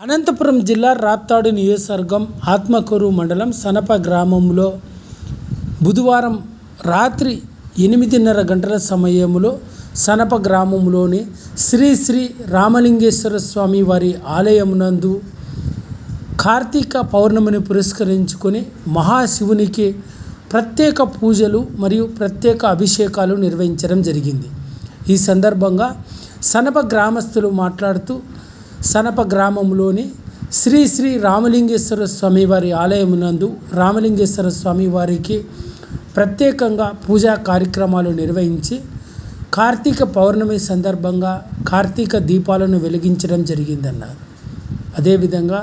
అనంతపురం జిల్లా రాప్తాడు నియోజకవర్గం ఆత్మకూరు మండలం సనప గ్రామంలో బుధవారం రాత్రి ఎనిమిదిన్నర గంటల సమయంలో సనప గ్రామంలోని శ్రీ శ్రీ రామలింగేశ్వర స్వామి వారి ఆలయమునందు కార్తీక పౌర్ణమిని పురస్కరించుకొని మహాశివునికి ప్రత్యేక పూజలు మరియు ప్రత్యేక అభిషేకాలు నిర్వహించడం జరిగింది. ఈ సందర్భంగా సనప గ్రామస్తులు మాట్లాడుతూ సనప గ్రామంలోని శ్రీ శ్రీ రామలింగేశ్వర స్వామివారి ఆలయమునందు రామలింగేశ్వర స్వామి వారికి ప్రత్యేకంగా పూజా కార్యక్రమాలు నిర్వహించి కార్తీక పౌర్ణమి సందర్భంగా కార్తీక దీపాలను వెలిగించడం జరిగిందన్నారు. అదేవిధంగా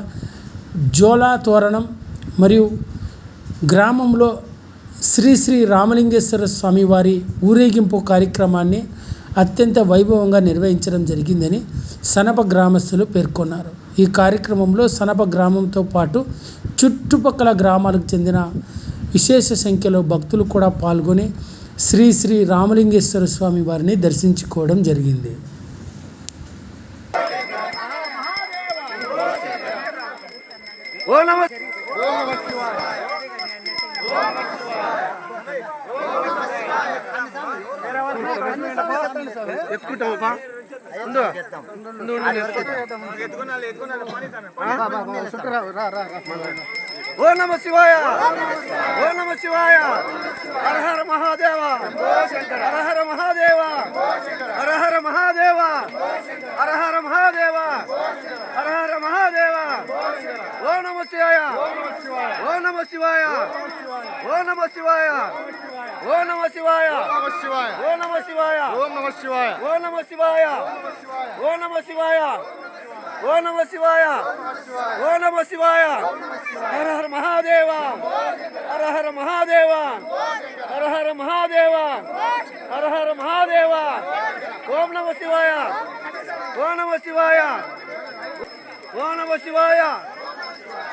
జోలా తోరణం మరియు గ్రామంలో శ్రీ శ్రీ రామలింగేశ్వర స్వామివారి ఊరేగింపు కార్యక్రమాన్ని అత్యంత వైభవంగా నిర్వహించడం జరిగిందని సనప గ్రామస్తులు పేర్కొన్నారు. ఈ కార్యక్రమంలో సనప గ్రామంతో పాటు చుట్టుపక్కల గ్రామాలకు చెందిన విశేష సంఖ్యలో భక్తులు కూడా పాల్గొని శ్రీ శ్రీ రామలింగేశ్వర స్వామి వారిని దర్శించుకోవడం జరిగింది. ఓ నమ ఓ నమ శివాయ ఓ నమ శివాయ ఎత్తుకుంటా. ఓ నమ శివాయ ఓ నమ శివాయ హర హర మహాదేవ హర హర మహాదేవ హర హర మహాదేవ శివాయ ఓ నమ శివాయ ఓ నమ శివాయ ఓ నమ శివాయ ఓ నమ శివాయ ఓం నమ శివాయ ఓ నమ శివాయ ఓ నమ శివాయ ఓ నమ శివాయ ఓ నమ శివాయ హర హర మహాదేవ హర హర మహాదేవ హర హర మహాదేవ హర హర మహాదేవ ఓం నమ శివాయ ఓ నమ శివాయ ఓ నమ శివాయ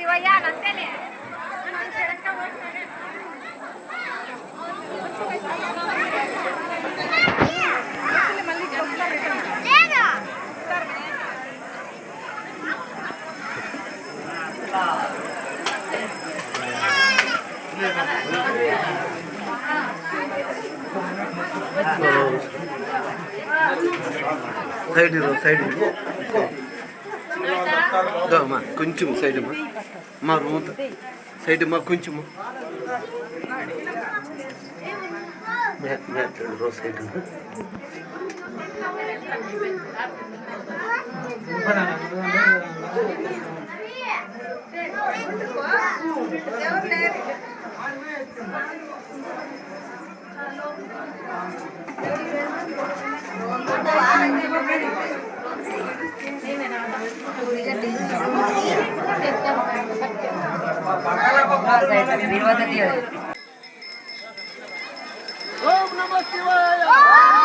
శివయ్య అంతేనే సైడ్ సైడ్ అమ్మా కొంచెం సైడ్ అమ్మా మా రూమ్ సైడ్ అమ్మా కొంచెము సైడ్ જાય તમે વિરોધ નથી ઓમ નમઃ શિવાય